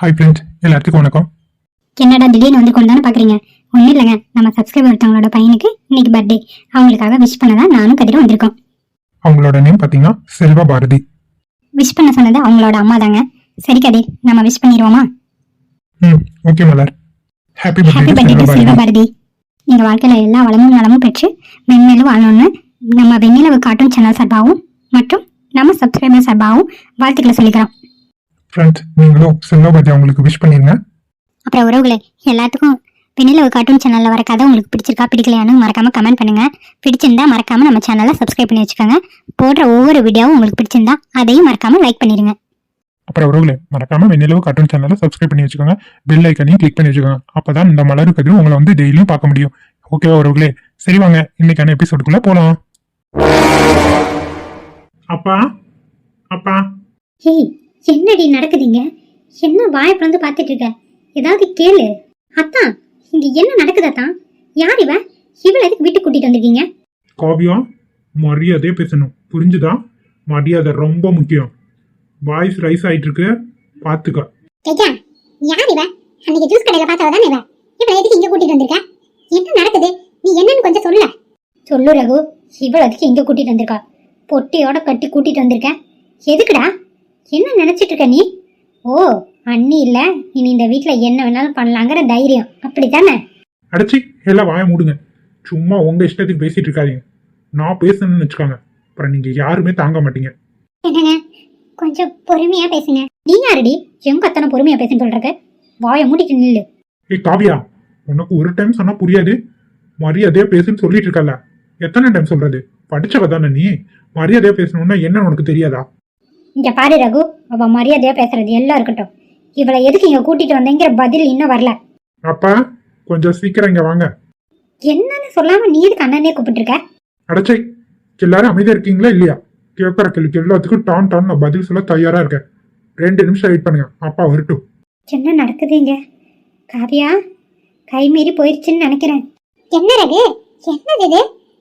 Hi friends எல்லாத்துக்கும் வணக்கம். என்னடா திடீர்னு வந்து கொண்டு தானே பாக்குறீங்க ஒன்றும் இல்லைங்க. நம்ம சப்ஸ்கிரைபர் ஒருத்தவங்களோட பையனுக்கு இன்னைக்கு பர்த்டே அவங்களுக்காக விஷ் பண்ண தான் நானும் கதிரும் வந்திருக்கோம். அவங்களோட நேம் பார்த்தீங்கன்னா செல்வா பாரதி. விஷ் பண்ண சொன்னது அவங்களோட அம்மா தாங்க. சரி கதிர் நம்ம விஷ் பண்ணிடுவோமா? ம் okay Malar. Happy happy birthday to Selva Bharathi. எங்க வாழ்க்கையில எல்லா வளமும் நலமும் பெற்று மென்மேலும் வாழணும்னு நம்ம வெண்ணிலவு கார்ட்டூன் சேனல் சார்பாகவும் மற்றும் நம்ம சப்ஸ்கிரைபர் சார்பாகவும் வாழ்த்துக்களை சொல்லிக்கிறோம். ஃப்ரெண்ட்ஸ் நீங்களும் செல்வா பாரதி அவங்களுக்கு விஷ் பண்ணிருங்க. அப்புறம் உறவுகளே எல்லாத்துக்கும் வெண்ணிலவு கார்ட்டூன் சேனல்ல வர கதை உங்களுக்கு பிடிச்சிருக்கா பிடிக்கலையான்னு மறக்காம கமெண்ட் பண்ணுங்க. பிடிச்சிருந்தா மறக்காம நம்ம சேனலை சப்ஸ்கிரைப் பண்ணி வச்சுக்கோங்க. போடுற ஒவ்வொரு வீடியோவும் உங்களுக்கு பிடிச்சிருந்தா அதையும் மறக்காம லைக் பண்ணிருங்க. அப்புறம் உறவுகளே மறக்காம வெண்ணிலவு கார்ட்டூன் சேனலை சப்ஸ்கிரைப் பண்ணி வச்சுக்கோங்க. பெல் ஐக்கனையும் கிளிக் பண்ணி வச்சுக்கோங்க. அப்பதான் இந்த மலர் கதிரும் உங்களை வந்து டெய்லியும் பார்க்க முடியும். ஓகேவா உறவுகளே? சரி வாங்க இன்னைக்கான எபிசோடுக்குள்ள போலாம். அப்பா அப்பா. ஏய் என்னடி நடக்குதுங்க? என்ன வாயை பிளந்து பார்த்துட்டு இருக்க ஏதாவது கேளு. அத்தான் இங்க என்ன நடக்குதாத்தான் யார் இவ? இவள எதுக்கு வீட்டுக்கு கூட்டிட்டு வந்திருக்கீங்க? காவியா மரியாதையே பேசணும். புரிஞ்சுதா? மரியாதை ரொம்ப முக்கியம். வாய்ஸ் ரைஸ் ஆயிட்டு இருக்கு பாத்துக்க. ஐயா யார் இவ? அன்னைக்கு ஜூஸ் கடையில பார்த்தவ தானே இவ? இவளை எதுக்கு இங்க கூட்டிட்டு வந்திருக்க? என்ன நடக்குது? நீ என்னன்னு கொஞ்சம் சொல்ல. சொல்லு ரகு இவள எதுக்கு இங்க கூட்டிட்டு வந்திருக்கா? பொட்டியோட கட்டி கூட்டிட்டு வந்திருக்க. எதுக்குடா? என்ன நினைச்சிட்டு இருக்க நீ? ஓ அண்ணி இல்ல. இனி இந்த வீட்ல என்ன வேணாலும் பண்ணலாங்கிற தைரியம். அப்படித்தானே? அடைச்சி எல்லாம் வாய மூடுங்க. சும்மா உங்க இஷ்டத்துக்கு பேசிட்டு இருக்காதீங்க. நான் பேசணும்னு வச்சுக்கோங்க. அப்புறம் நீங்க யாருமே தாங்க மாட்டீங்க. என்னங்க? கொஞ்சம் பொறுமையா பேசுங்க. நீ யாருடி? எங்க அத்தனை பொறுமையா பேசுன்னு சொல்றக்கு? வாயை மூடிட்டு நில்லு. ஏய் காவியா உனக்கு ஒரு டைம் சொன்னா புரியாது. மரியாதையா பேசுன்னு சொல்லிட்டு இருக்கல எத்தனை டைம் சொல்றது? படிச்சவ தானே நீ. மரியாதையா பேசணும்னா என்ன உனக்கு தெரியாதா? இங்க பாரு ரகு அவ மரியாதையா பேசுறது எல்லாம் இருக்கட்டும். இவளை எதுக்கு இங்க கூட்டிட்டு வந்தேங்கிற பதில் இன்னும் வரல. அப்பா கொஞ்சம் சீக்கிரம் இங்க வாங்க. என்னன்னு சொல்லாம நீ எதுக்கு அண்ணனே கூப்பிட்டு இருக்க அடைச்சை எல்லாரும் அமைதியா இருக்கீங்களா இல்லையா? கேட்கற கேள்விக்கு எல்லாத்துக்கும் டான் டான் நான் பதில் சொல்ல தயாரா இருக்கேன். ரெண்டு நிமிஷம் வெயிட் பண்ணுங்க அப்பா வரட்டும். என்ன நடக்குது இங்க? காவியா கை மீறி போயிருச்சுன்னு நினைக்கிறேன். என்ன ரகு என்னது இது?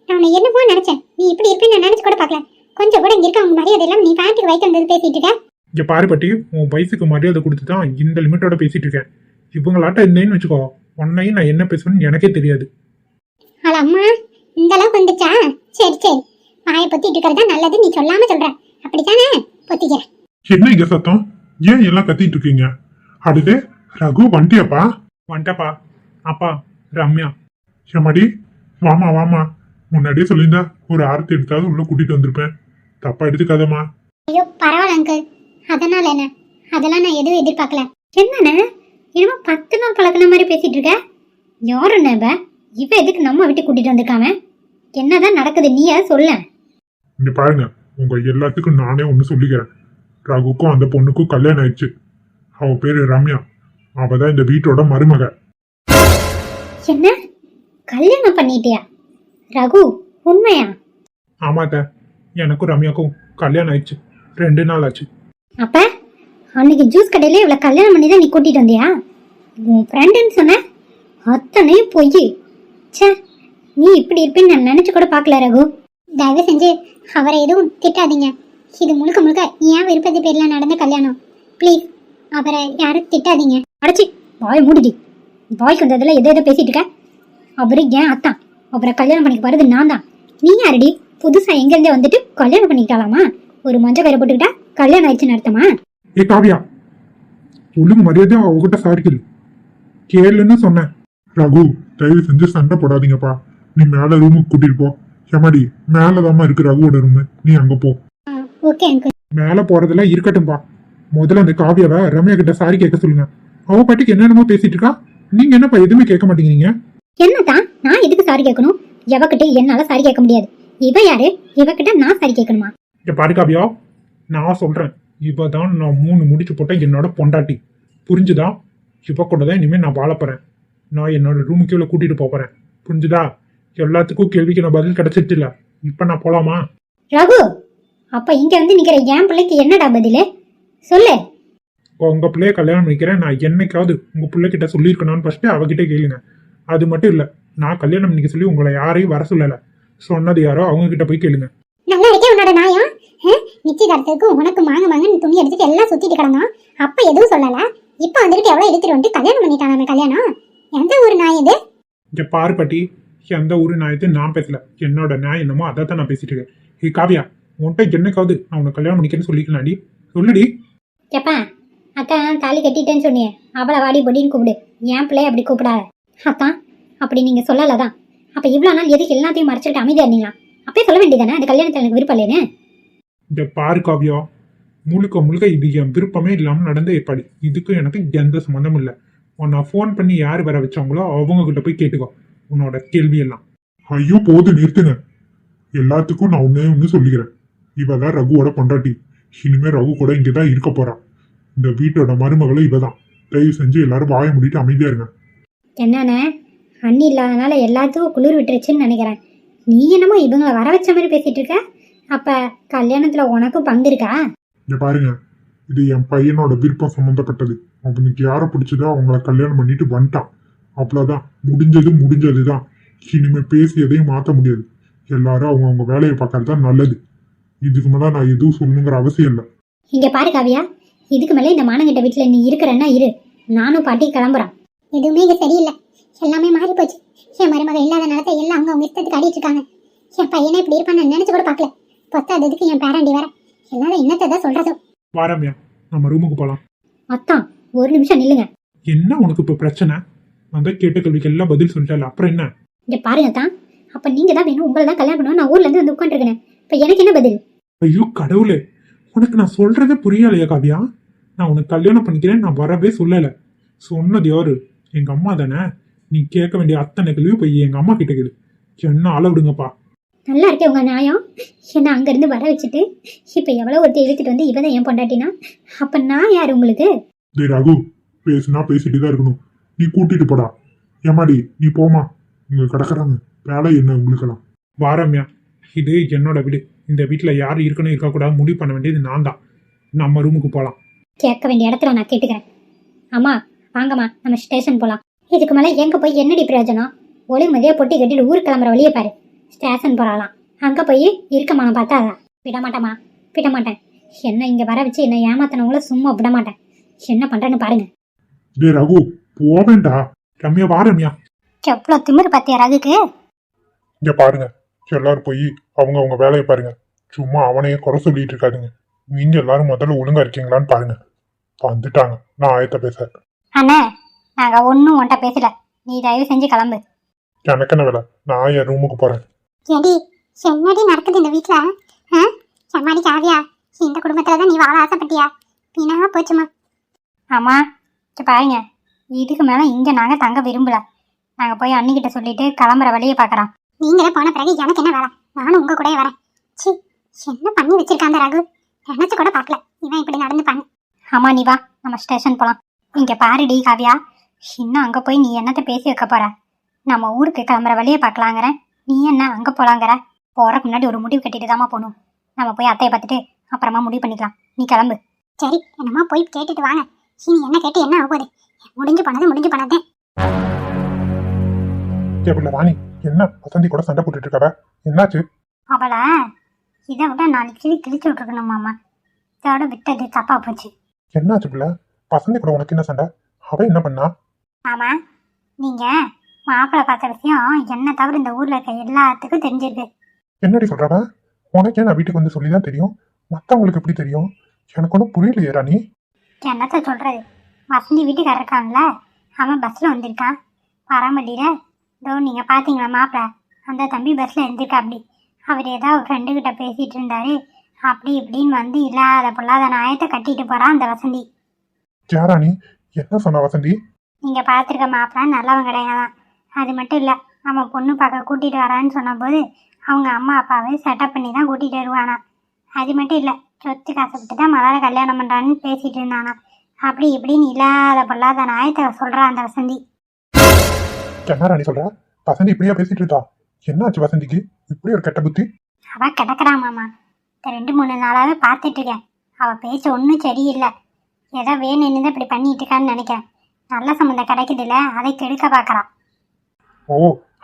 நான் என்னமோ நினைச்சேன். நீ இப்படி இருப்பேன்னு நான் நினைச்சு கூட பார்க்கல. கொஞ்சம் கூட இருக்க உங்க மரியாதை எல்லாம் நீ பேண்ட்டுக்கு வந்தது பேசிட்டு இருக்க. இங்க பாரு பட்டி உன் வயசுக்கு மரியாதை கொடுத்து தான் இந்த லிமிட்டோட பேசிட்டு இருக்கேன். இவங்களாட்ட இருந்தேன்னு வச்சுக்கோ உன்னையும் நான் என்ன பேசுவேன்னு எனக்கே தெரியாது. அட அம்மா இந்த அளவுக்கு வந்துச்சா? சரி சரி. வாயை பொத்திட்டு இருக்கிறது நல்லது நீ சொல்லாம சொல்ற. அப்படித்தானே? பொத்திக்கிறேன் என்ன இங்க சத்தம்? ஏன் எல்லாம் கத்திட்டு இருக்கீங்க? அடுத்து ரகு வண்டியாப்பா? வந்துட்டப்பா அப்பா ரம்யா. ஏமாடி வாமா வாமா முன்னாடியே சொல்லியிருந்தா ஒரு ஆரத்தி எடுத்தாவது உள்ள கூட்டிட்டு வந்திருப்பேன். தப்பா எடுத்துக்காதம்மா. ஐயோ பரவாயில்ல அங்கிள் அதனால என்ன? அதெல்லாம் நான் எதுவும் எதிர்பார்க்கல. என்னண்ணே? என்னமோ பத்து நாள் பழக்கின மாதிரி பேசிட்டு இருக்க? யாருண்ணே இவ? இவ எதுக்கு நம்ம விட்டு கூட்டிட்டு வந்திருக்காம? என்னதான் நடக்குது? நீயா சொல்ல. இங்க பாருங்க உங்க எல்லாத்துக்கும் நானே ஒன்று சொல்லிக்கிறேன். ரகுக்கும் அந்த பொண்ணுக்கும் கல்யாணம் ஆயிடுச்சு. அவ பேரு ரம்யா. அவ தான் இந்த வீட்டோட மருமக. என்ன? கல்யாணம் பண்ணிட்டியா? ரகு உண்மையா? ஆமாத்த. எனக்கும் ரம்யாக்கும் கல்யாணம் ஆயிடுச்சு. ரெண்டு நாள் ஆச்சு. அப்ப? அன்னைக்கு ஜூஸ் கடையில இவளை கல்யாணம் பண்ணி தான் நீ கூட்டிட்டு வந்தியா? உன் ஃப்ரெண்டுன்னு சொன்ன? அத்தனையும் பொய். ச்சே நீ இப்படி இருப்பேன்னு நான் நினைச்சு கூட பார்க்கல ரகு. தயவு செஞ்சு அவரை எதுவும் திட்டாதீங்க. இது முழுக்க முழுக்க ஏன் விருப்பத்து பேர்ல நடந்த கல்யாணம். ப்ளீஸ் அவரை யாரும் திட்டாதீங்க. அடைச்சி வாய் மூடிடி. வாய்க்கு வந்ததுல எதோ எதோ பேசிட்டு இருக்க. அவரு ஏன் அத்தான். அவரை கல்யாணம் பண்ணிக்க போறது நான் தான். நீ யாரடி? புதுசா எங்க இருந்தே வந்துட்டு கல்யாணம் பண்ணிக்கிட்டாலாமா ஒரு மஞ்சள் கயிறு போட்டுக்கிட்டா கல்யாணம் ஆயிடுச்சுன்னு அர்த்தமா? ஏ காவியா. ஒழுங்கு மரியாதையா அவகிட்ட சாரி கேளு கேளுன்னு சொன்னேன். ரகு தயவு செஞ்சு சண்டை போடாதீங்கப்பா. நீ மேல ரூமுக்கு கூட்டிட்டு போ. ஏமாடி மேலதாம்மா இருக்கு ரகுவோட ரூமு நீ அங்க போ. ஓகே அங்கிள் மேல போறதெல்லாம் இருக்கட்டும்பா. முதல்ல அந்த காவியாவை ரம்யா கிட்ட சாரி கேட்க சொல்லுங்க. அவ பாட்டுக்கு என்னென்னமோ பேசிட்டு இருக்கா? நீங்க என்னப்பா எதுவுமே கேட்க மாட்டேங்கிறீங்க? என்னதான் நான் எதுக்கு சாரி கேட்கணும்? எவகிட்ட என்னால சாரி கேட்க முடியாது. இவ யாரு? இவகிட்ட நான் சாரி கேட்கணுமா இங்க பாரு காவியா நான் சொல்றேன். இவ தான் நான் மூணு முடிச்சு போட்ட என்னோட பொண்டாட்டி. புரிஞ்சுதா? இவ கூட தான் இனிமே நான் வாழ போறேன். நான் என்னோட ரூமுக்கு இவ்வளோ கூட்டிட்டு போறேன். புரிஞ்சுதா? எல்லாத்துக்கும் கேள்விக்கு நான் பதில் கிடைச்சிட்டு இல்ல? இப்ப நான் போலாமா? ரகு அப்ப இங்க வந்து நிக்கிற என் பிள்ளைக்கு என்னடா பதிலு? சொல்லு. உங்க பிள்ளைய கல்யாணம் பண்ணிக்கிறேன். நான் என்னைக்காவது உங்க பிள்ளைகிட்ட சொல்லியிருக்கணும்னு ஃபர்ஸ்ட் அவகிட்ட கேளுங்க. அது மட்டும் இல்ல நான் கல்யாணம் பண்ணிக்க சொல்லி உங்களை யாரையும் வர சொல்லல. சொன்னது யாரோ அவங்க கிட்ட போய் கேளுங்க. நல்லா இருக்கே உன்னோட நியாயம். ஆ? நிச்சயதார்த்தத்துக்கு உனக்கு மாங்க மாங்கன்னு துணி எடுத்துட்டு எல்லாம் சுத்திட்டு கிடந்தோம் அப்ப எதுவும் சொல்லல. இப்போ வந்துட்டு எவ்வளவு எடுத்துட்டு வந்துட்டு கல்யாணம் பண்ணிட்டாங்க கல்யாணம்? எந்த ஊர் நாய் இது? இங்க பாரு பாட்டி எந்த ஊரு நியாயத்தை நான் பேசல. என்னோட நியாயம் என்னமோ அதை தான் நான் பேசிட்டு இருக்கேன். ஹே காவியா உன்கிட்ட என்னைக்காவது நான் உனக்கு கல்யாணம் பண்ணிக்கிறேன்னு சொல்லிக்கலாம்டி. சொல்லுடி. எப்பா அத்தான் தாலி கட்டிட்டேன்னு சொன்னியே அவளை வாடி பொடின்னு கூப்பிடு. என் பிள்ளைய அப்படி கூப்பிடாத. அத்தான் அப்படி நீங்க சொல்லலதான். அப்ப இவ்வளவு நாள் எதுக்கு எல்லாத்தையும் மறைச்சிட்டு அமைதியா இருந்தீங்களா? அப்பயே சொல்ல வேண்டியதானே அந்த கல்யாணத்துல எனக்கு விருப்பம் இல்லைன்னு இங்க பாரு காவியா முழுக்க முழுக்க இது என் விருப்பமே இல்லாம நடந்த ஏற்பாடு இதுக்கும் எனக்கு எந்த சம்மந்தமும் இல்லை. உன்னை ஃபோன் பண்ணி யார் வர வச்சாங்களோ அவங்க கிட்ட போய் கேட்டுக்கோ. உன்னோட கேள்வி எல்லாம் ஐயோ போது நிறுத்துங்க. எல்லாத்துக்கும் நான் ஒன்னே ஒன்று சொல்லிக்கிறேன். இவ தான் ரகுவோட பொண்டாட்டி. இனிமே ரகு கூட இங்கே தான் இருக்க போறா. இந்த வீட்டோட மருமகளும் இவ தான் தயவு செஞ்சு எல்லாரும் வாய மூடிட்டு அமைதியா இருங்க. என்னண்ணே? அண்ணி இல்லாதனால எல்லாத்துக்கும் குளிர் விட்டுருச்சுன்னு நினைக்கிறேன். நீ என்னமோ இவங்களை வர வச்ச மாதிரி பேசிட்டு இருக்க? அப்ப கல்யாணத்துல உனக்கும் பங்கு இருக்கா? இங்க பாருங்க. இது என் பையனோட விருப்பம் சம்மந்தப்பட்டது அவனுக்கு யாரை பிடிச்சதோ அவங்கள கல்யாணம் பண்ணிட்டு வந்துட்டான். அவ்வளோதான் முடிஞ்சது முடிஞ்சது தான் இனிமே பேசி எதையும் மாற்ற முடியாது. எல்லாரும் அவங்க அவங்க வேலையை பார்க்கறது தான் நல்லது. இதுக்கு மேலே நான் எதுவும் சொல்லணுங்கிற அவசியம் இல்லை. இங்க பாரு காவியா. இதுக்கு மேல இந்த மானங்கிட்ட வீட்டுல நீ இருக்கிறன்னா இரு. நானும் பாட்டி கிளம்புறேன். எதுவுமே இங்க சரியில்லை. எல்லாமே மாறி போச்சு. என் மருமக இல்லாத நேரத்தை எல்லாம் அவங்க அவங்க இஷ்டத்துக்கு ஆடிட்டு இருக்காங்க. என் பையனை இப்படி இருப்பான்னு நான் நினைச்சு கூட பார்க்கல. பத்தாததுக்கு என் பேரண்டி வேற? எல்லாரும் என்னத்தை தான் சொல்றதோ? வாரம்யா நம்ம ரூமுக்கு போலாம். அத்தான் ஒரு நிமிஷம் நில்லுங்க. என்ன உனக்கு இப்ப பிரச்சனை? தான் கேட்ட கேள்விக்கு எல்லாம் பதில் சொல்லிட்டல அப்புறம் என்ன? இங்க பாருங்க தான் அப்ப நீங்க தான் வேணும் உங்களை தான் கல்யாணம் பண்ணுவோம் நான் ஊர்ல இருந்து வந்து உட்காந்துருக்கேன் இப்ப எனக்கு என்ன பதில்? ஐயோ கடவுளே உனக்கு நான் சொல்றதே புரியலையா காவியா. நான் உனக்கு கல்யாணம் பண்ணிக்கிறேன் நான் வரவே சொல்லல. சொன்னது யாரு? எங்க அம்மா தானே? நீ கேட்க வேண்டிய அத்தனை கேள்வி போய் எங்க அம்மா கிட்ட கேளு. என்ன அள விடுங்கப்பா நல்லா இருக்கே உங்க நியாயம். என்ன அங்க இருந்து வர வச்சுட்டு இப்ப எவ்வளவு ஒருத்தி இழுத்துட்டு வந்து இவதான் ஏன் பொண்டாட்டினா? அப்ப நான் யார் உங்களுக்கு? டேய் ரகு பேசுனா பேசிட்டு தான் இருக்கணும். நீ கூட்டிட்டு போடா. ஏமாடி நீ போமா இங்க கிடக்குறாங்க. வேலை என்ன உங்களுக்கெல்லாம்? வாரம்யா இது என்னோட வீடு. இந்த வீட்டுல யார் இருக்கணும் இருக்கக்கூடாது முடிவு பண்ண வேண்டியது நான் தான் நம்ம ரூமுக்கு போலாம். கேட்க வேண்டிய இடத்துல நான் கேட்டுக்கிறேன். அம்மா வாங்கம்மா நம்ம ஸ்டேஷன் போலாம். இதுக்கு மேல எங்க போய் என்னடி பிரயோஜனம்? ஒழுங்குமதியா பொட்டி கட்டிட்டு ஊர் கிளம்புற வழியை பாரு. ஸ்டேஷன் போறாளாம். அங்க போய் இருக்கமான பார்த்தா விட மாட்டேம்மா விட மாட்டேன் என்ன இங்க வர வச்சு என்ன ஏமாத்தினவங்கள சும்மா விட மாட்டேன் என்ன பண்றேன்னு பாருங்க. டேய் ரகு போவேண்டா. ரம்யா வாரம்யா எவ்வளவு திமிரு பத்தியா ரகுக்கு? இங்க பாருங்க. எல்லாரும் போய் அவங்க அவங்க வேலையை பாருங்க. சும்மா அவனையே குறை சொல்லிட்டு இருக்காதுங்க. நீங்க எல்லாரும் முதல்ல ஒழுங்கா இருக்கீங்களான்னு பாருங்க. வந்துட்டாங்க. நான் ஆயத்த பேச அண்ணா நாங்க ஒன்னும் உன்ட்ட பேசல. நீ தயவு செஞ்சு கிளம்பு. எனக்கு என்ன வேலை நான் என் ரூமுக்கு போறேன். ஏடி என்னடி நடக்குது இந்த வீட்ல? ஆ? எம்மாடி காவியா இந்த குடும்பத்துல தான் நீ வாழ ஆசைப்பட்டியா? வீணா போச்சுமா? ஆமா இங்க பாருங்க. இதுக்கு மேல இங்க நாங்க தங்க விரும்பல. நாங்க போய் அண்ணிக்கிட்ட சொல்லிட்டு கிளம்புற வழியை பாக்குறோம். நீங்களே போன பிறகு எனக்கு என்ன வேலை? நானும் உங்க கூடயே வரேன். சி என்ன பண்ணி வச்சிருக்காங்க ரகு? நினைச்சு கூட பார்க்கல. இவன் இப்படி நடந்துப்பாங்க ஆமா நீ வா. நம்ம ஸ்டேஷன் போலாம். இங்க பாருடி காவியா. இன்னும் அங்க போய் நீ என்னத்த பேசி வைக்க போற? நம்ம ஊருக்கு கிளம்புற வழியை பார்க்கலாங்கிற நீ என்ன அங்க போலாங்கிற? போறதுக்கு முன்னாடி ஒரு முடிவு கட்டிட்டு தாமா போகணும். நம்ம போய் அத்தையை பார்த்துட்டு அப்புறமா முடிவு பண்ணிக்கலாம். நீ கிளம்பு. சரி என்னமா போய் கேட்டுட்டு வாங்க. இனி என்ன கேட்டு என்ன ஆகுது முடிஞ்சு போனது முடிஞ்சு போனது. கேபிள் ராணி என்ன வசந்தி கூட சண்டை போட்டுட்டு இருக்காவ? என்னாச்சு? அவளை இதை விட நாளைக்கு கிளி கிழிச்சு விட்டுருக்கணும் மாமா இதோட விட்டது தப்பா போச்சு. என்னாச்சு பிள்ளை? வசந்தி கூட உனக்கு என்ன சண்டை? அவ என்ன பண்ணா? ஆமா நீங்க மாப்பிள்ளை பார்த்த விஷயம் என்ன தவிர இந்த ஊர்ல இருக்க எல்லாத்துக்கும் தெரிஞ்சிருக்கு. என்னடி சொல்றவ? உனக்கே நான் வீட்டுக்கு வந்து சொல்லி தான் தெரியும். மத்தவங்களுக்கு எப்படி தெரியும்? எனக்கு ஒன்றும் புரியலையே ராணி. என்னத்த சொல்றது? வசந்தி வீட்டுக்காரர் இருக்கான்ல அவன் பஸ்ல வந்திருக்கான். பரமட்டியில இதோ நீங்க பாத்தீங்களா மாப்பிள்ள அந்த தம்பி பஸ்ல இருந்திருக்கா அப்படி அவர் ஏதோ ஃப்ரெண்டு கிட்ட பேசிட்டு இருந்தாரு. அப்படி இப்படின்னு வந்து இல்லாத பொல்லாத நாயத்தை கட்டிட்டு போறான் அந்த வசந்தி. ஏ ராணி? என்ன சொன்ன வசந்தி? நீங்க பார்த்துருக்க மாப்பிள்ள நல்லவன் கிடையாதான். அது மட்டும் இல்ல அவன் பொண்ணு பார்க்க கூட்டிட்டு வரான்னு சொன்னபோது அவங்க அம்மா அப்பாவை செட்டப் பண்ணி தான் கூட்டிட்டு வருவானா. அது மட்டும் இல்ல சொத்து காசப்பட்டு தான் மலரை கல்யாணம் பண்றான்னு பேசிட்டு இருந்தானா. அப்படி இப்படின்னு இல்லாத பொல்லாத நாயத்தை சொல்றான் அந்த வசந்தி. என்ன ராணி சொல்ற? வசந்தி இப்படியா பேசிட்டு இருக்கா? என்னாச்சு வசந்திக்கு? இப்படி ஒரு கெட்ட புத்தி? அவ கிடக்குறா மாமா. இந்த ரெண்டு மூணு நாளாவே பார்த்துட்டு இருக்கேன். அவ பேச்சு ஒன்றும் சரியில்லை. ஏதோ வேணும்னு தான் இப்படி பண்ணிட்டு இருக்கான்னு நினைக்கிறேன். நல்ல சம்மந்தம் கிடைக்குதுல்ல அதை கெடுக்க பார்க்கறான். ஓ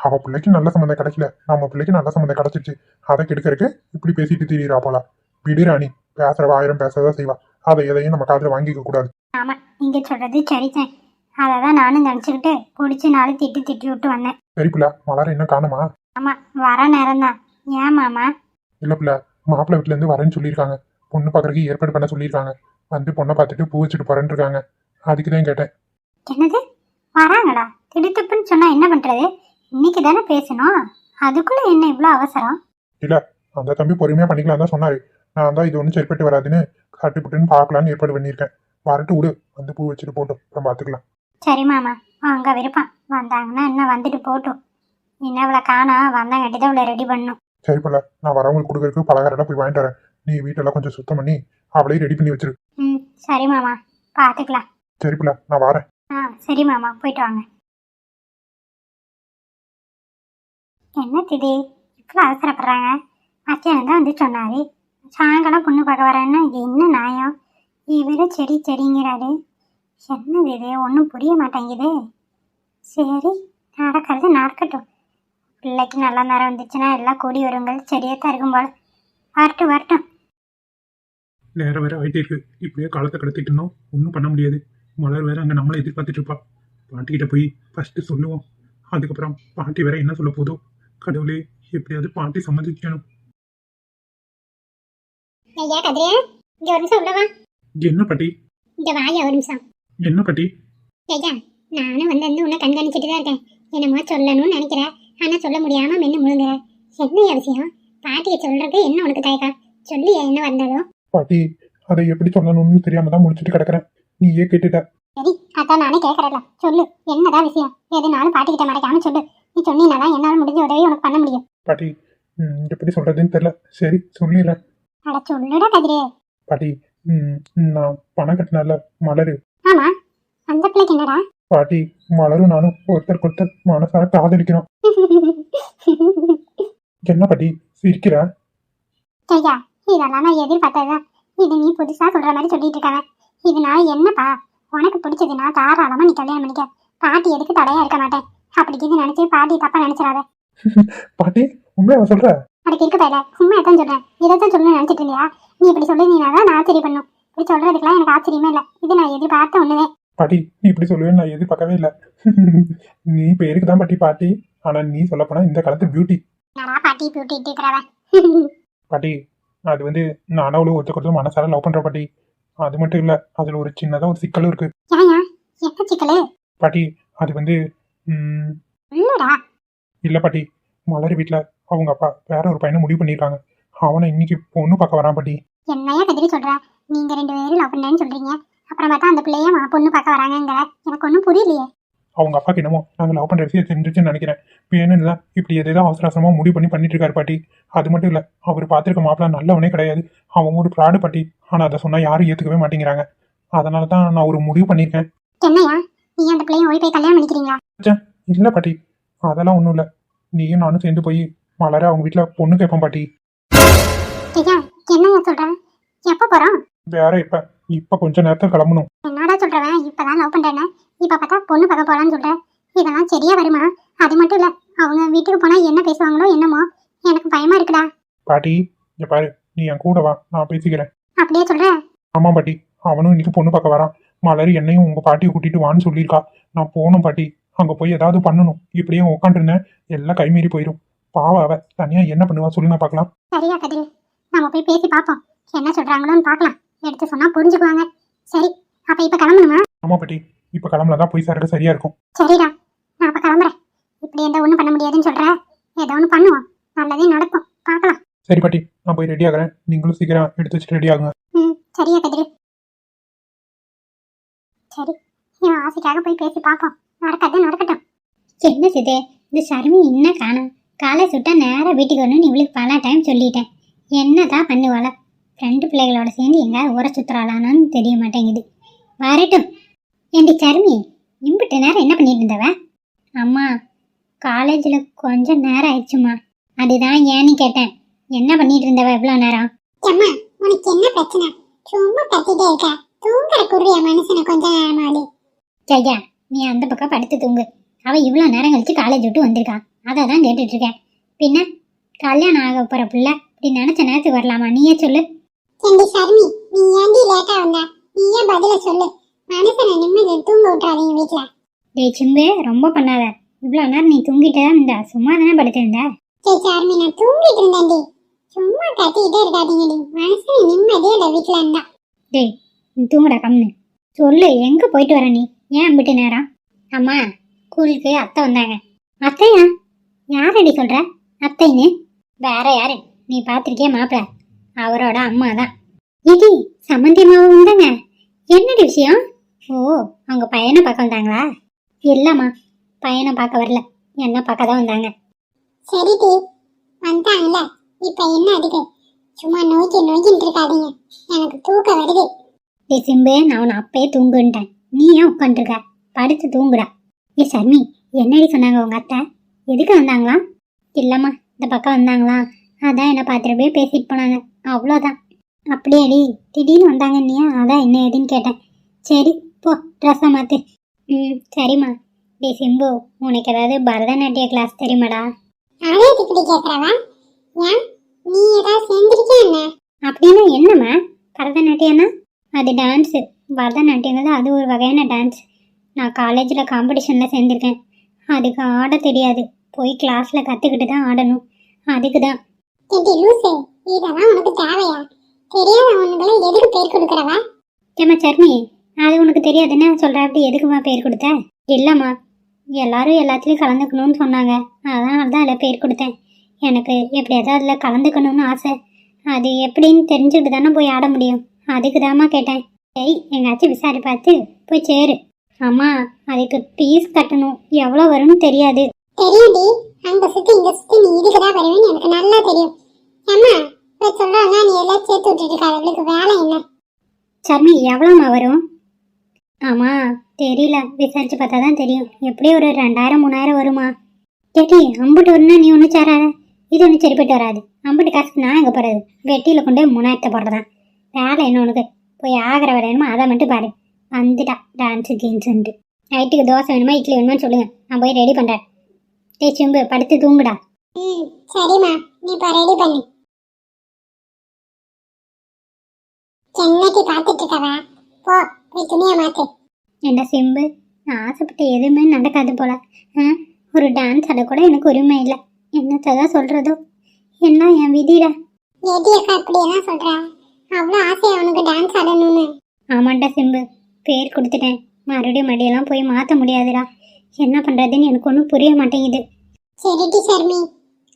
அவ பிள்ளைக்கு நல்ல சம்மந்தம் கிடைக்கல. நம்ம பிள்ளைக்கு நல்ல சம்மந்தம் கிடைச்சிருச்சு. அதை கெடுக்கறதுக்கு இப்படி பேசிட்டு திரியிறா போல. விடு ராணி பேசுறவ ஆயிரம் பேசதான் செய்வா. அதை எதையும் நம்ம காதுல வாங்கிக்க கூடாது. ஆமா நீங்க சொல்றது சரிதான். அதை தான் நானும் நினச்சிக்கிட்டு பிடிச்சி நாலு திட்டு திட்டி விட்டு வந்தேன். சரி பிள்ளை மலர் என்ன காணுமா? ஆமா வர நேரம் தான். ஏன் மாமா? இல்ல பிள்ளை மாப்பிள்ளை வீட்டுல இருந்து வரேன்னு சொல்லியிருக்காங்க. பொண்ணு பார்க்கறதுக்கு ஏற்பாடு பண்ண சொல்லியிருக்காங்க. வந்து பொண்ணை பார்த்துட்டு பூ வச்சுட்டு போறேன்னு இருக்காங்க. அதுக்கு தான் கேட்டேன். என்னது? வராங்களா திடுத்துப்புன்னு சொன்னா என்ன பண்றது? இன்னைக்கு தானே பேசணும். அதுக்குள்ள என்ன இவ்வளோ அவசரம்? இல்ல அந்த தம்பி பொறுமையா பண்ணிக்கலாம் தான் சொன்னாரு. நான் தான் இது ஒன்றும் சரிப்பட்டு வராதுன்னு கட்டுப்பட்டுன்னு பார்க்கலான்னு ஏற்பாடு பண்ணியிருக்கேன். வரட்டு விடு. வந்து பூ வச்சுட்டு போட்டோம் அப்புறம் பார்த்துக்கலாம். சரி மாமா. அவங்க விருப்பம். வந்தாங்கன்னா என்ன வந்துட்டு போட்டும் என்ன இவ்வளோ காணா வந்தாங்கட்டி தான் இவ்வளோ ரெடி பண்ணும் சரி பிள்ளை நான் வரவங்களுக்கு கொடுக்கறதுக்கு பலகாரெல்லாம் போய் வாங்கிட்டு வரேன். நீ வீட்டெல்லாம் கொஞ்சம் சுத்தம் பண்ணி அவளையும் ரெடி பண்ணி வச்சிரு. ம் சரி மாமா. பார்த்துக்கலாம். சரி பிள்ளை நான் வரேன். ஆ சரி மாமா போயிட்டு வாங்க. என்ன திதி இப்போ அவசரப்படுறாங்க? மத்தியானம் தான் வந்து சொன்னார். சாயங்காலம் பொண்ணு பார்க்க வரேன்னா இது என்ன நியாயம்? இவரு செடி செடிங்கிறாரு. என்னது இது ஒன்றும் புரிய மாட்டேங்குது. சரி நடக்கிறது நடக்கட்டும். பிள்ளைக்கு நல்ல நேரம் வந்துச்சுன்னா எல்லாம் கூடி வருங்கள். சரியாக தான் இருக்கும் போல. வரட்டும் வரட்டும். நேரம் வேற ஆயிட்டே இருக்கு. இப்படியே காலத்தை கடத்திட்டு இருந்தோம். ஒன்றும் பண்ண முடியாது. மலர் வேற அங்கே நம்மளை எதிர்பார்த்துட்டு இருப்பா. பாட்டிக்கிட்ட போய் ஃபர்ஸ்ட் சொல்லுவோம். அதுக்கப்புறம் பாட்டி வேற என்ன சொல்ல போதோ? கடவுளே எப்படியாவது பாட்டி சம்மதிக்கணும். ஐயா கதிரே இங்கே ஒரு நிமிஷம் என்ன பாட்டி? இங்கே வாயா ஒரு நிமிஷம். என்ன பாட்டி? ஐயா நானும் வந்து வந்து உன்னை கண்காணிச்சுட்டு தான் இருக்கேன். என்னமோ சொல்லணும்னு நினைக்கிறேன் ஆனால் சொல்ல முடியாம மென்னு முழுங்குற. என்ன விஷயம்? பாட்டியை சொல்றது என்ன உனக்கு தயக்கம்? சொல்லி என்ன வந்ததோ பாட்டி அதை எப்படி சொல்லணும்னு தெரியாம தான் முடிச்சுட்டு கிடக்குறேன். நீயே கேட்டுட்ட. சரி அதான் நானே கேட்கறல சொல்லு என்னதான் விஷயம்? எதுனாலும் பாட்டிக்கிட்ட மறைக்காம சொல்லு. நீ சொன்னீங்கன்னா என்னால் முடிஞ்ச உதவி உனக்கு பண்ண முடியும். பாட்டி எப்படி சொல்றதுன்னு தெரியல. சரி சொல்லிடுறேன். அட சொல்லுடா கதிரே. பாட்டி நான் பணம் கட்டினால மலரு. ஆமா அந்த பிள்ளைக்கு என்னடா? பாட்டி மலரும் நானும் ஒருத்தருக்கு ஒருத்தர் மனசார காதலிக்கிறோம். என்ன பாட்டி சிரிக்கிற? ஐயா இதெல்லாம் நான் எதிர்பார்த்ததுதான். இது நீ புதுசா சொல்ற மாதிரி சொல்லிட்டு இருக்காங்க இதனால என்னப்பா? உனக்கு பிடிச்சதுன்னா தாராளமா நீ கல்யாணம் பண்ணிக்க. பாட்டி எதுக்கு தடையா இருக்க மாட்டேன். அப்படி இது நினைச்சு பாட்டி தப்பா நினைச்சிடாத. பாட்டி உண்மையா சொல்ற? அதுக்கு இருக்க பையல சும்மா எதான் சொல்றேன். இதைத்தான் சொல்லணும்னு நினைச்சிட்டு இருந்தியா? நீ இப்படி சொல்லுனீனா தான் நான் ஆச்சரிய பண்ணும். இப்படி சொல்றதுக்கெல்லாம் எனக்கு ஆச்சரியமே இல்லை. இது நான் எதிர்பார்த்த ஒண்ணுதே பாட்டி நீ இப்படி சொல்லுவேன்னு நான் எதிர்பார்க்கவே இல்லை. நீ பேருக்கு தான் பாட்டி பாட்டி? ஆனா நீ சொல்லப் போனா இந்த காலத்து பியூட்டி என்னடா பாட்டி பியூட்டி இருக்கிறவன்? பாட்டி அது வந்து நானும் அவ்வளோ ஒருத்தருக்கு ஒருத்தர் மனசார லவ் பண்ற பாட்டி. அது மட்டும் இல்ல அதுல ஒரு சின்னதா ஒரு சிக்கலும் இருக்கு. பாட்டி அது வந்து இல்ல பாட்டி மலர் வீட்ல அவங்க அப்பா வேற ஒரு பையனை முடிவு பண்ணியிருக்காங்க அவனை இன்னைக்கு பொண்ணு பார்க்க வரான் பாட்டி. என்னையா கதிரி சொல்ற? நீங்க ரெண்டு பேரும் லவ் பண்ணேன்னு சொல்றீங்க. அப்புறம் பார்த்தா அந்த பிள்ளைய பொண்ணு பார்க்க வராங்கங்கிற. எனக்கு ஒன்றும் புரியலையே. அவங்க அப்பாக்கு என்னமோ நாங்கள் லவ் பண்ற விஷயம் தெரிஞ்சிச்சுன்னு நினைக்கிறேன். வேணும்னு தான் இப்படி எதேதோ அவசர அவசரமா முடிவு பண்ணி பண்ணிட்டு இருக்காரு பாட்டி. அது மட்டும் இல்ல அவர் பார்த்திருக்க மாப்பிள்ள நல்லவனே கிடையாது. அவன் ஒரு ப்ராடு பாட்டி. ஆனா அதை சொன்னா யாரும் ஏத்துக்கவே மாட்டேங்கிறாங்க. அதனால தான் நான் ஒரு முடிவு பண்ணியிருக்கேன் என்னையா? நீ அந்த பிள்ளைய ஓடி போய் கல்யாணம் பண்ணிக்கிறீங்களா? இல்ல பாட்டி. அதெல்லாம் ஒன்றும் இல்லை. நீயும் நானும் சேர்ந்து போய் மலர அவங்க வீட்டில் பொண்ணு கேட்போம் பாட்டி. என்னையா எப்போ வேற இப்ப இப்ப கொஞ்ச நேரத்தில் கிளம்பணும். என்னடா சொல்றவன்? இப்பதான் லவ் பண்றேன்னு. இப்ப பார்த்தா பொண்ணு பார்க்க போலான்னு சொல்ற. இதெல்லாம் சரியா வருமா? அது மட்டும் இல்ல அவங்க வீட்டுக்கு போனா என்ன பேசுவாங்களோ என்னமோ. எனக்கு பயமா இருக்குடா. பாட்டி இங்க பாரு நீ என் கூட வா நான் பேசிக்கிறேன். அப்படியே சொல்ற? ஆமா பாட்டி அவனும் இன்னைக்கு பொண்ணு பார்க்க வரான். மலர் என்னையும் உங்க பாட்டியை கூட்டிட்டு வான்னு சொல்லியிருக்கா. நான் போகணும் பாட்டி அங்க போய் ஏதாவது பண்ணணும். இப்படியே உட்காந்துருந்தேன் எல்லாம் கைமீறி போயிடும் பாவ அவ தனியா என்ன பண்ணுவா சொல்லுங்க பார்க்கலாம். சரியா கதிரி நம்ம போய் பேசி பார்ப்போம். என்ன சொல்றாங்களோன்னு பார்க்கலாம். எடுத்து சொன்னா புரிஞ்சுக்குவாங்க. சரி அப்ப இப்ப கிளம்பணுமா? ஆமா பாட்டி இப்ப கிளம்புனா தான் போய் சேரக்கு சரியா இருக்கும். சரிடா நான் அப்ப கிளம்புறேன். இப்படி எந்த ஒண்ணும் பண்ண முடியாதுன்னு சொல்ற? ஏதோ ஒண்ணு பண்ணுவோம். நல்லதே நடக்கும். பார்க்கலாம் சரி பாட்டி நான் போய் ரெடி ஆகுறேன். நீங்களும் சீக்கிரம் எடுத்து வச்சுட்டு ரெடி ஆகுங்க. ம் சரியா கதிரு. சரி இவன் ஆசைக்காக போய் பேசி பார்ப்போம் நடக்கிறது நடக்கட்டும். என்ன சிதே இந்த சர்மி என்ன காணும்? காலை சுட்டா நேராக வீட்டுக்கு வரணும்னு இவளுக்கு பல டைம் சொல்லிட்டேன். என்னதான் பண்ணுவாள? ஃப்ரெண்டு பிள்ளைகளோட சேர்ந்து எங்கேயாவது ஊற சுத்துறாளானான்னு தெரிய மாட்டேங்குது. வரட்டும். ஏண்டி சர்மி இம்பிட்டு நேரம் என்ன பண்ணிட்டு இருந்தவ அம்மா காலேஜில் கொஞ்சம் நேரம் ஆயிடுச்சுமா அதுதான் ஏன்னு கேட்டேன். என்ன பண்ணிட்டு இருந்தவ இவ்வளோ நேரம்? அம்மா உனக்கு என்ன பிரச்சனை? சும்மா கத்திட்டே இருக்க. தூங்குற குருவிய மனுஷனை கொஞ்ச நேரமாடி ஜெயா நீ அந்த பக்கம் படுத்து தூங்கு. அவ இவ்வளவு நேரம் கழிச்சு காலேஜ் விட்டு வந்திருக்கா. அதை தான் கேட்டுட்டு இருக்கேன் பின்ன கல்யாணம் ஆக போற புள்ள இப்படி நினைச்ச நேரத்துக்கு வரலாமா? நீயே சொல்லு. ஏண்டி சர்மி நீ ஏண்டி லேட்டா வந்த? நீயே பதில சொல்லு? மனுஷனை நிம்மதியை தூங்க விட்டுறாதீங்க வீட்டுல டேய் சிம்பு ரொம்ப பண்ணாத. இவ்வளோ நேரம் நீ தூங்கிட்டே தான் இருந்த. சும்மா தானே படுத்திருந்த? சரி சார்மி நான் தூங்கிட்டு இருந்தேன்டி சும்மா கத்திக்கிட்டே இருக்காதீங்கடி மனுஷனை நிம்மதியே இல்லை வீட்டுல இருந்தா. டேய் நீ தூங்குடா கம்னு சொல்லு எங்கே போயிட்டு வர நீ? ஏன் விட்டு நேரம்? அம்மா ஸ்கூலுக்கு அத்தை வந்தாங்க. அத்தையா? யாரடி சொல்கிற அத்தைன்னு? வேற யாரு? நீ பார்த்துருக்கிய மாப்பிள? அவரோட அம்மா தான் இது சம்மந்தியமாவும் வந்தாங்க. என்னடி விஷயம்? ஓ அவங்க பையனை பார்க்க வந்தாங்களா? இல்லைம்மா பையனை பார்க்க வரல. என்ன பார்க்க தான் வந்தாங்க. சரி டி வந்தாங்கல்ல. இப்ப என்ன அதுக்கு? சும்மா நோக்கி நோக்கிட்டு இருக்காதீங்க. எனக்கு தூக்கம் வருது. டே சிம்பு நான் உன்னை அப்பயே தூங்குன்ட்டேன். நீ ஏன் உட்காந்துருக்க? படுத்து தூங்குடா. ஏ சர்மி என்னடி சொன்னாங்க உங்க அத்தை? எதுக்கு வந்தாங்களா? இல்லைம்மா இந்த பக்கம் வந்தாங்களா? அதான் என்னை பார்த்துட்டு போய் பேசிட்டு போனாங்க. அவ்வளோதான் அப்படியாடி திடீர்னு வந்தாங்க நீ அதான் என்ன ஏதுன்னு கேட்டேன். சரி போ ட்ரெஸ்ஸை மாற்று ம் சரிம்மா. டே சிம்பு உனக்கு ஏதாவது பரதநாட்டிய கிளாஸ் தெரியுமாடா? அதே கேக்குறவா? ஏன்? நீ ஏதாவது சேர்ந்திருக்கியா என்ன? அப்படின்னா என்னம்மா? பரதநாட்டியம்னா? அது டான்ஸு பரதநாட்டியங்கிறது அது ஒரு வகையான டான்ஸ் நான் காலேஜில் காம்படிஷனில் சேர்ந்துருக்கேன். அதுக்கு ஆட தெரியாது. போய் கிளாஸில் கற்றுக்கிட்டு தான் ஆடணும். அதுக்கு தான். ஏண்டி லூசு இதெல்லாம் உனக்கு தேவையா? தெரியாத ஒண்ணுகளை எதுக்கு பேர் கொடுக்கறவா? ஏம்மா சர்மி அது உனக்கு தெரியாதுன்னு சொல்கிற அப்படி எதுக்குமா பேர் கொடுத்த? இல்லைம்மா எல்லாரும் எல்லாத்துலேயும் கலந்துக்கணும்னு சொன்னாங்க. அதனால தான் அதில் பேர் கொடுத்தேன். எனக்கு எப்படியாவது அதில் கலந்துக்கணும்னு ஆசை. அது எப்படின்னு தெரிஞ்சுக்கிட்டு தானே போய் ஆட முடியும். அதுக்கு தாம்மா கேட்டேன். சரி எங்காச்சும் விசாரி பார்த்து போய் சேரு. அம்மா அதுக்கு ஃபீஸ் கட்டணும். எவ்வளோ வரும்னு தெரியாது. தெரியும்டி. அங்க சுத்தி இங்க சுத்தி நீ இதுக்கு தான் வருவேன்னு எனக்கு நல்லா தெரியும். ஏம்மா போய் சொல்றாங்க நீ எல்லாம் சேர்த்து விட்டுட்டு இருக்க அவளுக்கு வேலை என்ன? சர்மி எவ்வளோம்மா வரும்? ஆமாம் தெரியல. விசாரிச்சு பார்த்தா தான் தெரியும். எப்படியும் ஒரு ரெண்டாயிரம் மூணாயிரம் வருமா? கேட்டி அம்புட்டு வரும்னா நீ ஒன்றும் சேராத. இது ஒன்றும் சரிப்பட்டு வராது. அம்புட்டு காசுக்கு நான் எங்கே போகிறது வெட்டியில் கொண்டு மூணாயிரத்தை போடுறதான். வேலை என்ன உனக்கு? போய் ஆகிற வேலை வேணுமோ? அதை மட்டும் பாரு. வந்துட்டா. டான்ஸு கீன்ஸுன்ட்டு நைட்டுக்கு தோசை வேணுமா? இட்லி வேணுமா சொல்லுங்கள் நான் போய் ரெடி பண்ணுறேன் டேய் சிம்பு படுத்து தூங்குடா. ம் சரிம்மா. நீ இப்போ ரெடி பண்ணு. என்னட்டி பார்த்துட்டு இருக்கவா? போ. போய் துணியை மாத்து. என்ன சிம்பு? நான் ஆசைப்பட்ட எதுவுமே நடக்காது போல. ஒரு டான்ஸ் ஆட கூட எனக்கு உரிமை இல்லை. என்னத்தை தான் சொல்கிறதோ என்ன என் விதிடா ஏடி அக்கா இப்படியெல்லாம் சொல்ற? அவ்வளோ ஆசையா உனக்கு டான்ஸ் ஆடணும்னு. ஆமாண்டா சிம்பு. பேர் கொடுத்துட்டேன். மறுபடியும் மடியெல்லாம் போய் மாற்ற முடியாதுடா. என்ன பண்ணுறதுன்னு எனக்கு ஒன்றும் புரிய மாட்டேங்குது. சரிடி சர்மி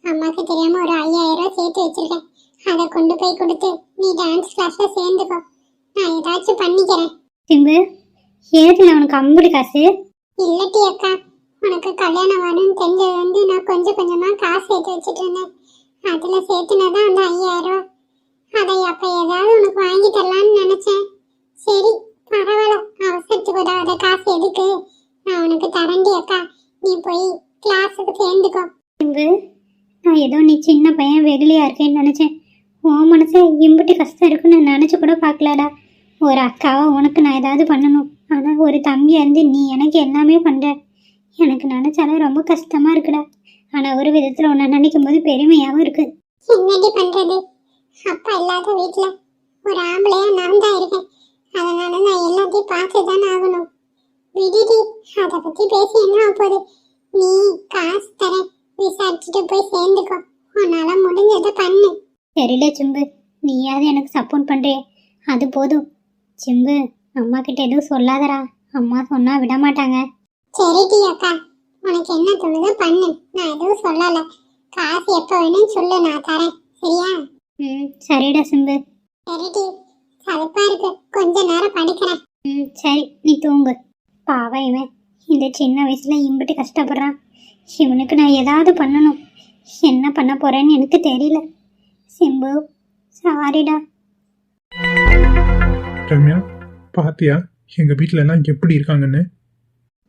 அம்மாக்கு தெரியாம ஒரு ஐயாயிரம் ரூபாய் சேர்த்து வச்சிருக்கேன். அதை கொண்டு போய் கொடுத்து நீ டான்ஸ் கிளாஸ்ல சேர்ந்துக்கோ. நான் ஏதாச்சும் பண்ணிக்கிறேன். சிம்பு ஏதுல உனக்கு அம்புடு காசு? இல்லட்டி அக்கா உனக்கு கல்யாணம் வரும்னு தெரிஞ்சது வந்து நான் கொஞ்சம் கொஞ்சமா காசு சேர்த்து வச்சுட்டு இருந்தேன். அதுல சேர்த்துனதான் அந்த ஐயாயிரம். அதை அப்ப ஏதாவது உனக்கு வாங்கி தரலாம்னு நினைச்சேன். சரி பரவாயில்ல அவசரத்துக்கு உதவாத காசு எதுக்கு? நான் உனக்கு தரண்டி அக்கா. நீ போய் கிளாஸுக்கு சேர்ந்துக்கோ. சிம்பு நான் ஏதோ நீ சின்ன பையன் வெகுலியா இருக்கேன்னு நினச்சேன். உன் மனசு இம்புட்டு கஷ்டம் இருக்குன்னு நான் நினச்சி கூட பார்க்கலடா. ஒரு அக்காவா உனக்கு நான் ஏதாவது பண்ணணும். ஆனால் ஒரு தம்பியா இருந்து நீ எனக்கு எல்லாமே பண்ணுற எனக்கு நினச்சாலே ரொம்ப கஷ்டமாக இருக்குடா. ஆனால் ஒரு விதத்தில் உன்னை நினைக்கும் போது பெருமையாகவும் இருக்கு. என்னடி பண்றது? அப்பா இல்லாத வீட்ல ஒரு ஆம்பளையா நான் தான் இருக்கேன். அதனால நான் எல்லாத்தையும் பார்த்து தானே ஆகணும். விடுடி அதை பத்தி பேசி என்ன போகுது? நீ காசு தரேன். விசாரிச்சுட்டு போய் சேர்ந்துக்கோ. உன்னால முடிஞ்சதை பண்ணு. சரிடா சிம்பு. நீயாவது எனக்கு சப்போர்ட் பண்ணுறியே அது போதும். சிம்பு அம்மா கிட்ட எதுவும் சொல்லாதடா. அம்மா சொன்னால் விட மாட்டாங்க சரிடி அக்கா உனக்கு என்ன தோணுதோ பண்ணு. நான் எதுவும் சொல்லல. காசு எப்ப வேணும்னு சொல்லு நான் தரேன். சரியா? ம் சரிடா சிம்பு. சரிடி சலுப்பா இருக்கு. கொஞ்ச நேரம் படிக்கிறேன். ம் சரி நீ தூங்கு. பாவம் இவன். இந்த சின்ன வயசுல இம்பிட்டு கஷ்டப்படுறான். இவனுக்கு நான் ஏதாவது பண்ணணும். என்ன பண்ண போறேன்னு எனக்கு தெரியல. சிம்பு சாரிடா ரம்யா பாத்தியா? எங்க வீட்ல எல்லாம் எப்படி இருக்காங்கன்னு?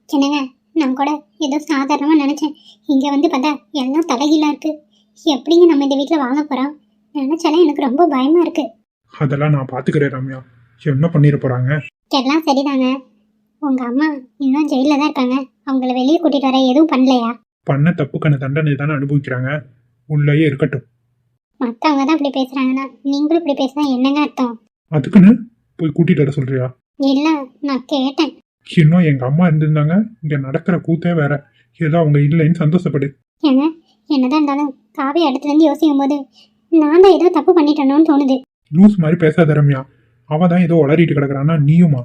என்னங்க நான் கூட ஏதோ சாதாரணமாக நினச்சேன். இங்கே வந்து பார்த்தா எல்லாம் தலைகீழாக இருக்கு. எப்படிங்க நம்ம இந்த வீட்டில் வாங்க போகிறோம் நினச்சாலே எனக்கு ரொம்ப பயமாக இருக்கு. அதெல்லாம் நான் பாத்துக்கிறேன் ரம்யா. என்ன பண்ணிட போறாங்க? எல்லாம் சரிதாங்க. உங்கள் அம்மா இன்னும் ஜெயிலில் தான் இருக்காங்க. அவங்கள வெளியே கூட்டிகிட்டு வர எதுவும் பண்ணலையா? பண்ண தப்புக்கான தண்டனை தானே அனுபவிக்கிறாங்க. உள்ளேயே இருக்கட்டும். மற்றவங்க தான் இப்படி பேசுகிறாங்கன்னா நீங்களும் இப்படி பேசினா என்னங்க அர்த்தம்? அதுக்குன்னு போய் கூட்டிட்டு வர சொல்றியா? இல்ல நான் கேட்டேன். இன்னும் எங்க அம்மா இருந்திருந்தாங்க. இங்க நடக்கிற கூத்தே வேற. ஏதோ அவங்க இல்லைன்னு சந்தோஷப்படு. ஏங்க என்னதான் இருந்தாலும் காவிய இடத்துல இருந்து யோசிக்கும் போது நான் தான் ஏதோ தப்பு பண்ணிட்டேனோன்னு தோணுது. லூஸ் மாதிரி பேசாத ரம்யா. அவ தான் ஏதோ உளறிட்டு கிடக்குறான்னா நீயுமா?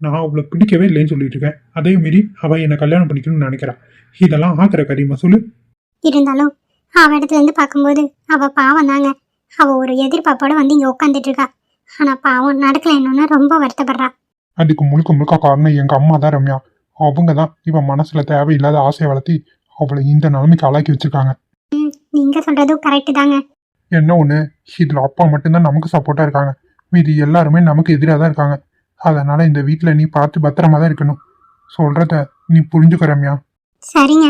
நான் அவளை பிடிக்கவே இல்லைன்னு சொல்லிட்டு இருக்கேன். அதே மீறி அவ என்னை கல்யாணம் பண்ணிக்கணும்னு நினைக்கிறா. இதெல்லாம் ஆக்குற கரிமா சொல்லு. இருந்தாலும் அவ இடத்துல இருந்து பார்க்கும்போது அவ பாவம் தாங்க. அவ ஒரு எதிர்பார்ப்போட வந்து இங்க உட்காந்துட்டு இருக்கா. ஆனா பாவம் நடக்கல என்னன்னு ரொம்ப வருத்தப்படுறா. அதுக்கு முழுக்க முழுக்க காரணம் எங்க அம்மா தான் ரம்யா. அவங்க தான் இவன் மனசுல தேவையில்லாத ஆசையை வளர்த்தி அவளை இந்த நிலைமைக்கு ஆளாக்கி வச்சிருக்காங்க. நீங்க சொல்றதும் கரெக்ட் தாங்க. என்ன ஒண்ணு? இதுல அப்பா மட்டும்தான் நமக்கு சப்போர்ட்டா இருக்காங்க. மீதி எல்லாருமே நமக்கு எதிராக தான் இருக்காங்க. அதனால இந்த வீட்ல நீ பார்த்து பத்திரமா தான் இருக்கணும். சொல்றத நீ புரிஞ்சுக்க ரம்யா. சரிங்க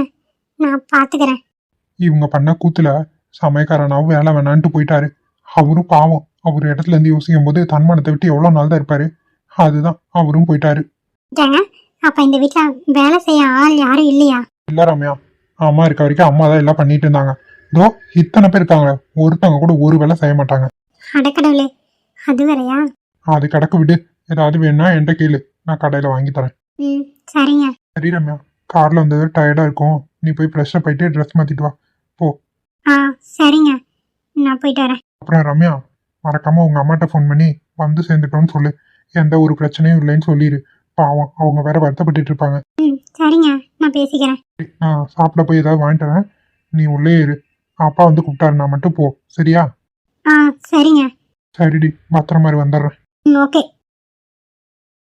நான் பாத்துக்கிறேன். இவங்க பண்ண கூத்துல சமயக்காரனாவும் வேலை வேணான்ட்டு போயிட்டாரு. அவரும் பாவம். அவர் இடத்துல இருந்து யோசிக்கும் போது தன்மானத்தை விட்டு எவ்வளவு நாள் தான் இருப்பாரு? அதுதான் அவரும் போயிட்டாரு. அப்ப இந்த வீட்ல வேலை செய்ய ஆள் யாரும் இல்லையா? இல்ல ரம்யா அம்மா இருக்க வரைக்கும் அம்மா தான் எல்லாம் பண்ணிட்டு இருந்தாங்க. இதோ இத்தனை பேர் இருக்காங்க. ஒருத்தவங்க கூட ஒரு வேலை செய்ய மாட்டாங்க. அடக்கடவுளே அது வேறையா? அது கிடக்கு விடு. ஏதாவது வேணா என்கிட்ட கேளு. நான் கடையில வாங்கி தரேன். சரிங்க. சரி ரம்யா கார்ல வந்தது டயர்டா இருக்கும். நீ போய் ஃப்ரெஷ்ஷாக போயிட்டு ட்ரெஸ் மாத்திட்டு வா. ஆ சரிங்க. நான் போயிட்டு வரேன். அப்புறம் ரம்யா மறக்காம உங்க அம்மாட்ட ஃபோன் பண்ணி வந்து சேர்ந்துட்டோம்னு சொல்லு. எந்த ஒரு பிரச்சனையும் இல்லைன்னு சொல்லிடு பாவம் அவங்க வேற வருத்தப்பட்டுட்டு இருப்பாங்க. ம் சரிங்க. நான் பேசிக்கிறேன். நான் சாப்பிட போய் ஏதாவது வாங்கிட்டு வரேன். நீ உள்ளே இரு. அப்பா வந்து கூப்பிட்டாருன்னா மட்டும் போ. சரியா? ஆ சரிங்க. சரிடி பத்திரமா இரு வந்துடுறேன். ஓகே.